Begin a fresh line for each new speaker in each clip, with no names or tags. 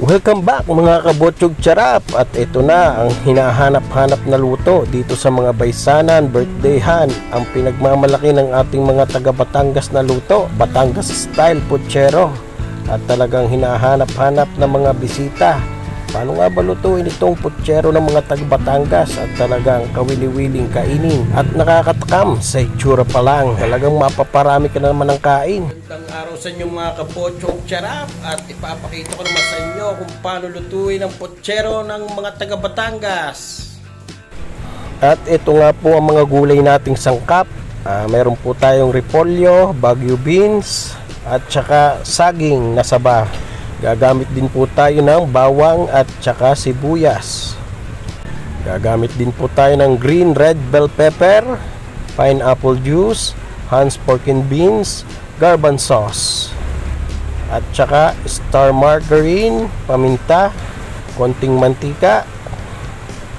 Welcome back mga kabotsog charap. At ito na ang hinahanap-hanap na luto dito sa mga baysanan, birthdayhan. Ang pinagmamalaki ng ating mga taga Batangas na luto, Batangas style puchero at talagang hinahanap-hanap ng mga bisita Paano nga ba lutuin itong putsero ng mga taga Batangas at talagang kawili-wiling kainin at nakakatakam sa itsura pa lang. Talagang mapaparami ka na naman ng kain. Magandang araw sa inyo mga kapotsong charap at ipapakita ko naman sa inyo kung paano lutuin ang putsero ng mga taga Batangas. At ito nga po ang mga gulay nating sangkap. Ah, meron po tayong repolyo, bagyo beans, at saka saging na saba. Gagamit din po tayo ng bawang at saka sibuyas. Gagamit din po tayo ng green red bell pepper, pineapple juice, Hans pork and beans, garban sauce. At saka star margarine, paminta, konting mantika,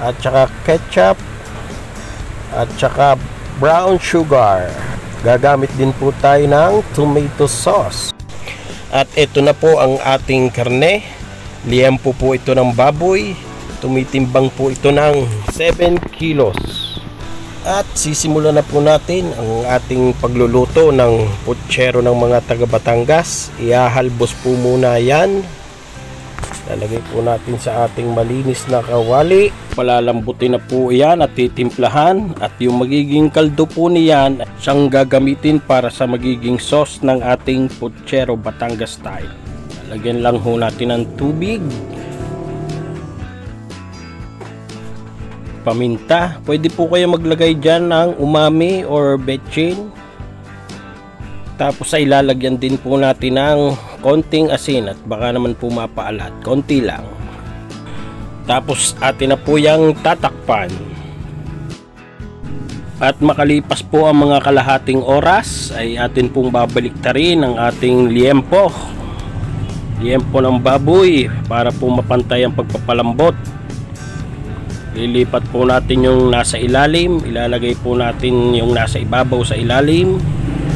at saka ketchup, at saka brown sugar. Gagamit din po tayo ng tomato sauce. At ito na po ang ating karne. Liempo po ito ng baboy. Tumitimbang po ito ng 7 kilos. At sisimulan na po natin ang ating pagluluto ng putsero ng mga taga Batangas. Iahalbos po muna yan. Lalagay po natin sa ating malinis na kawali. Palalambutin na po yan at titimplahan. At yung magiging kaldo po niyan, siyang gagamitin para sa magiging sauce ng ating putsero Batangas style. Lalagyan lang ho natin ng tubig. Paminta. Pwede po kayo maglagay dyan ng umami or betchin. Tapos ay lalagyan din po natin ng konting asin at baka naman po mapaalat. Konti lang. Tapos atin na po yung tatakpan. At makalipas po ang mga kalahating oras ay atin pong babalik rin ang ating liempo. Liempo ng baboy para po mapantay ang pagpapalambot. Lilipat po natin yung nasa ilalim, ilalagay po natin yung nasa ibabaw sa ilalim.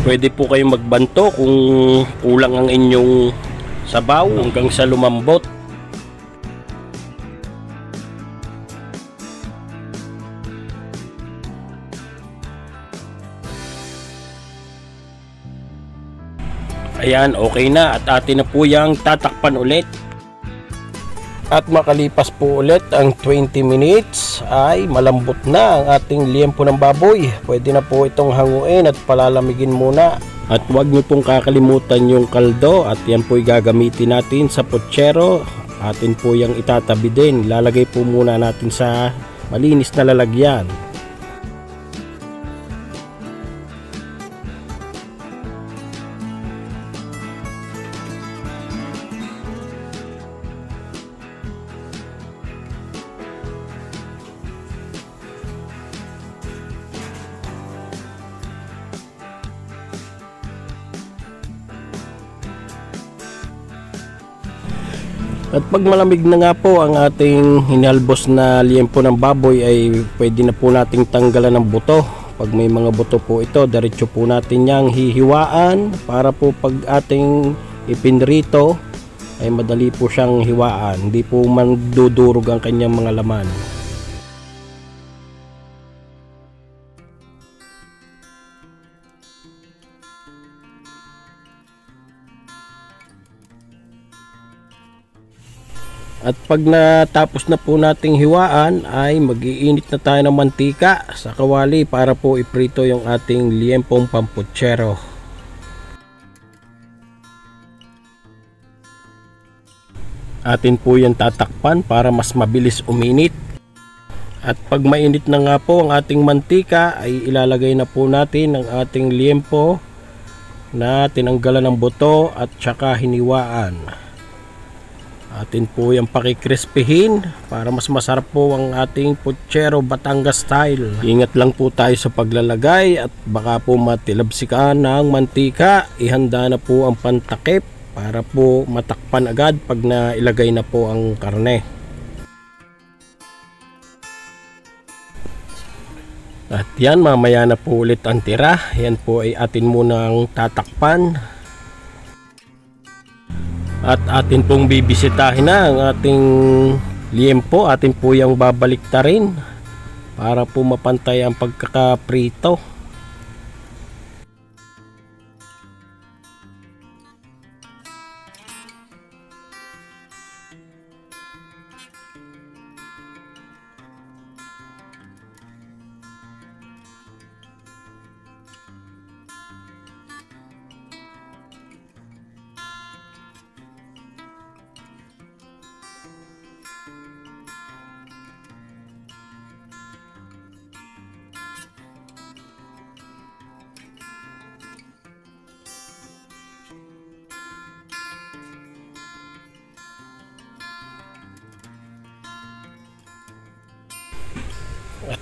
Pwede po kayong magbanto kung kulang ang inyong sabaw hanggang sa lumambot. Ayan, okay na at atin na po yung tatakpan ulit. At makalipas po ulit ang 20 minutes ay malambot na ang ating liempo ng baboy. Pwede na po itong hanguin at palalamigin muna. At huwag nyo pong kakalimutan yung kaldo at yan po gagamitin natin sa pochero. Atin po yung itatabi din. Lalagay po muna natin sa malinis na lalagyan. At pag malamig na nga po ang ating hinalbos na liempo ng baboy ay pwede na po nating tanggalan ng buto. Pag may mga buto po ito, diretso po natin yang hihiwaan para po pag ating ipinrito ay madali po siyang hiwaan. Hindi po man dudurog ang kanyang mga laman. At pag natapos na po nating hiwaan ay magiinit na tayo ng mantika sa kawali para po iprito yung ating liempong pamputsero. Atin po yan tatakpan para mas mabilis uminit. At pag mainit na nga po ang ating mantika ay ilalagay na po natin ang ating liempo na tinanggalan ng buto at saka hiniwaan. Atin po yung pakikrispihin para mas masarap po ang ating puchero Batangas style. Ingat lang po tayo sa paglalagay at baka po matilabsikan ng mantika. Ihanda na po ang pantakip para po matakpan agad pag nailagay na po ang karne. At yan, mamaya na po ulit ang tira. Yan po ay atin munang tatakpan At atin pong bibisitahin na ang ating liempo. Atin po yung babalik rin para po mapantay ang pagkakaprito.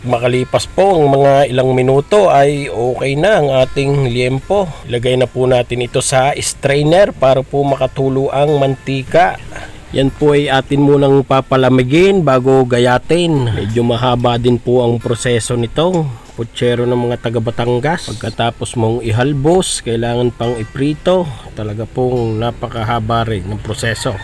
Makalipas po ang mga ilang minuto ay okay na ang ating liempo. Ilagay na po natin ito sa strainer para po makatulo ang mantika. Yan po ay atin munang papalamigin bago gayatin. Medyo mahaba din po ang proseso nitong putsero ng mga taga Batangas. Pagkatapos mong ihalbos, kailangan pang iprito. Talaga pong napakahaba rin ng proseso.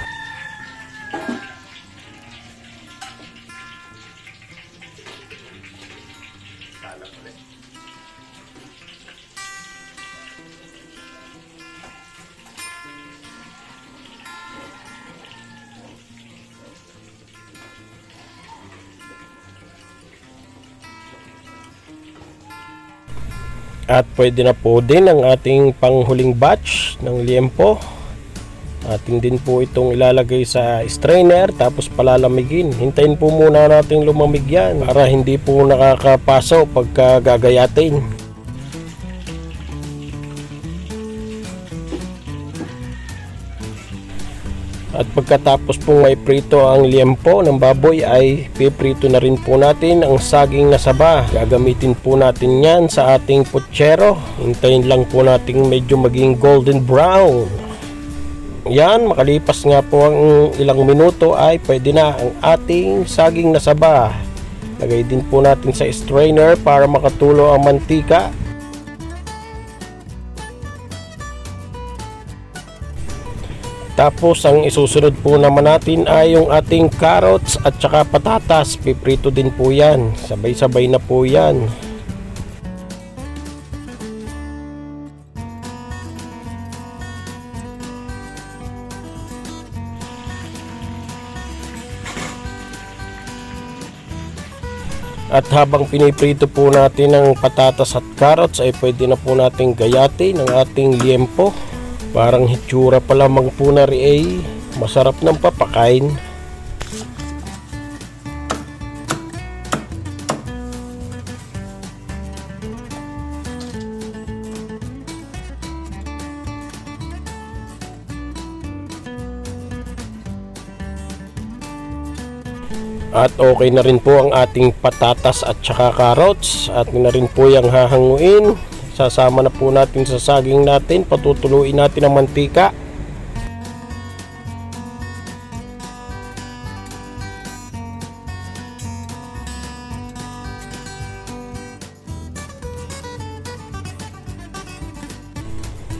At pwede na po din ang ating panghuling batch ng liempo. Ating din po itong ilalagay sa strainer tapos palalamigin. Hintayin po muna natin lumamig yan para hindi po nakakapaso pagka gagayatin. At pagkatapos pong may prito ang liempo ng baboy ay piprito na rin po natin ang saging na saba. Gagamitin po natin yan sa ating putsero. Hintayin lang po natin medyo maging golden brown. Yan, makalipas nga po ang ilang minuto ay pwede na ang ating saging na saba. Lagay din po natin sa strainer para makatulo ang mantika. Tapos ang isusunod po naman natin ay yung ating carrots at saka patatas. Piprito din po yan. Sabay-sabay na po yan. At habang piniprito po natin ang patatas at carrots ay pwede na po nating gayatin ang ating liempo. Parang hitsura pa lamang po na rin ay masarap ng papakain. At okay na rin po ang ating patatas at saka carrots. At na rin po yung hahanguin. Sasama na po natin sa saging natin. Patutuluin natin ang mantika.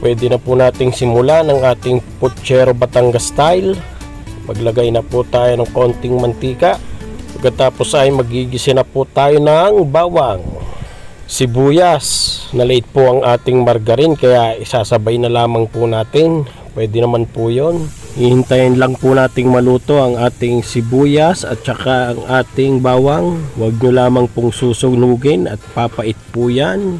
Pwede na po nating simulan ang ating puchero Batangas style. Maglagay na po tayo ng konting mantika. Pagkatapos ay magigisa na po tayo ng bawang, sibuyas. Na-late po ang ating margarin kaya isasabay na lamang po natin. Pwede naman po yon. Hihintayin lang po nating maluto ang ating sibuyas at saka ang ating bawang. Huwag nyo lamang pong susunugin at papait po yan.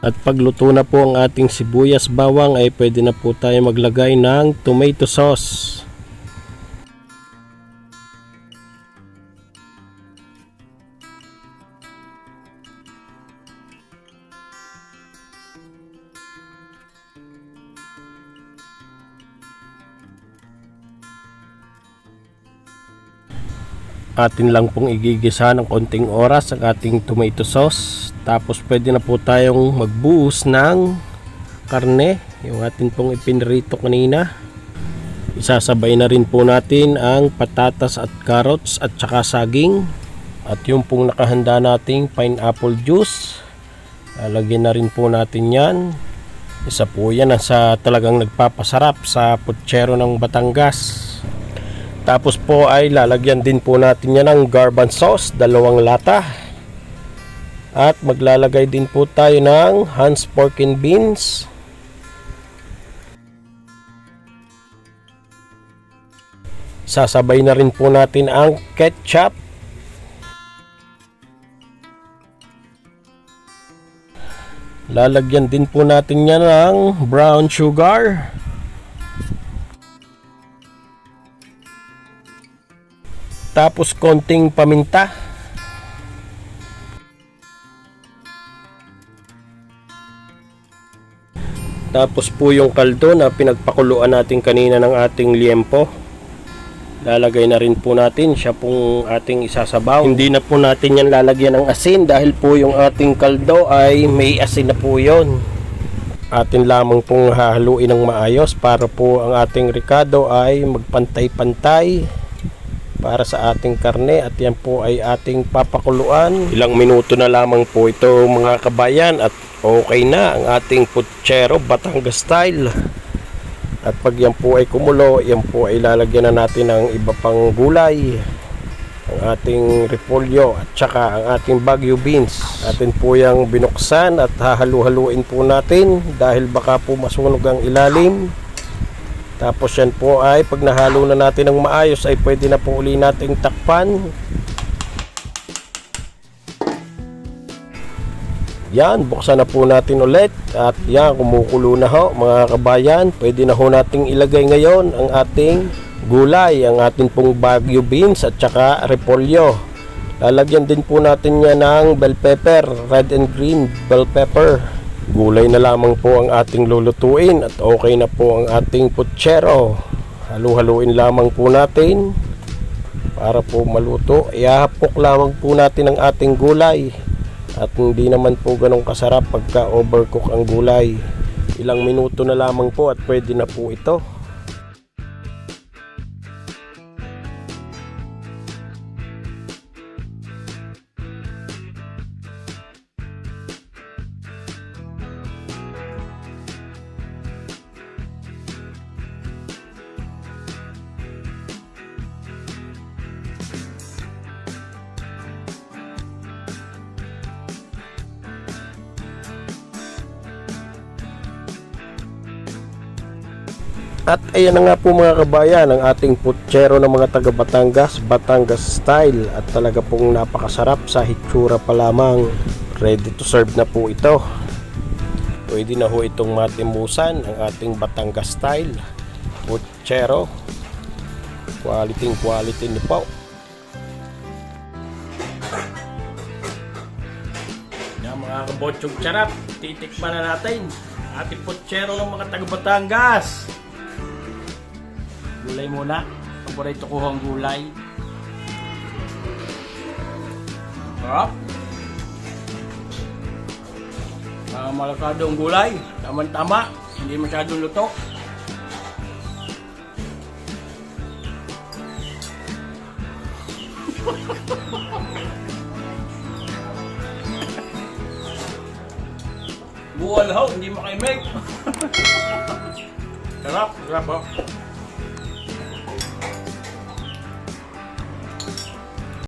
At pagluto na po ang ating sibuyas bawang ay pwede na po tayo maglagay ng tomato sauce. atin lang pong igigisa ng konting oras ang ating tomato sauce tapos pwede na po tayong magbuhos ng karne yung atin pong ipinrito kanina isasabay na rin po natin ang patatas at carrots at saka saging At yung pong nakahanda nating pineapple juice. Lalagyan na rin po natin yan. Isa po yan sa talagang nagpapasarap sa putsero ng Batangas. Tapos po ay lalagyan din po natin yan ng garban sauce, dalawang lata. At maglalagay din po tayo ng Hans Pork and Beans. Sasabay na rin po natin ang ketchup. Lalagyan din po natin yan ng brown sugar. Tapos konting paminta. Tapos po yung kaldo na pinagpakuluan natin kanina ng ating liempo. Lalagay na rin po natin siya pong ating isasabaw. Hindi na po natin yan lalagyan ng asin dahil po yung ating kaldo ay may asin na po yon. Atin lamang pong hahaluin ng maayos para po ang ating ricado ay magpantay-pantay para sa ating karne at yan po ay ating papakuluan. Ilang minuto na lamang po ito mga kabayan at okay na ang ating putsero Batangas style. At pag yan po ay kumulo, yan po ay lalagyan na natin ng iba pang gulay. Ang ating repolyo at saka ang ating bagyo beans. Atin po yung binuksan at hahalu-haluin po natin dahil baka po masunog ang ilalim. Tapos yan po ay pag nahalo na natin ng maayos ay pwede na po uli nating takpan. Yan, buksan na po natin ulit at yan, kumukulo na ho mga kabayan. Pwede na ho nating ilagay ngayon ang ating gulay, ang ating pong bagyo beans at saka repolyo. Lalagyan din po natin yan ng bell pepper, red and green bell pepper. Gulay na lamang po ang ating lulutuin at okay na po ang ating putsero. Halu-haluin lamang po natin para po maluto. Ihahapok lamang po natin ang ating gulay at hindi naman po ganong kasarap pagka overcook ang gulay. Ilang minuto na lamang po at pwede na po ito. At ayan na nga po mga kabayan ang ating putsero ng mga taga Batangas, Batangas style at talaga pong napakasarap sa hitsura pa lamang. Ready to serve na po ito. Pwede na ho itong matimusan ang ating Batangas style putsero. Quality quality ni po. Yan mga kabotsog charap, titikman na natin ating putsero ng mga taga Batangas. Gulay muna. Paborito ko ang gulay. Sarap. Ah, malakado ang gulay. Tama-tama. Hindi masyadong luto. Buwal ho, hindi makaimig. sarap, sarap ho.